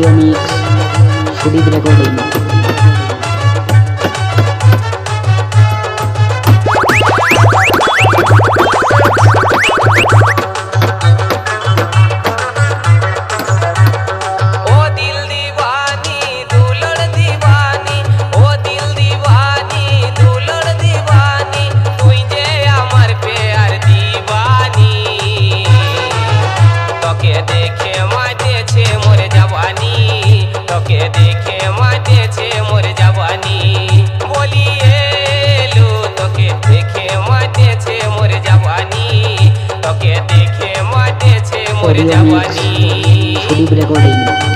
audio mix Sudip recording তোকে দেখে মাতেছে মোর জওয়ানি বলি এলো তোকে দেখে মাতেছে মোর জওয়ানি তোকে দেখে মাতেছে মোর মিক্স রেকর্ডিং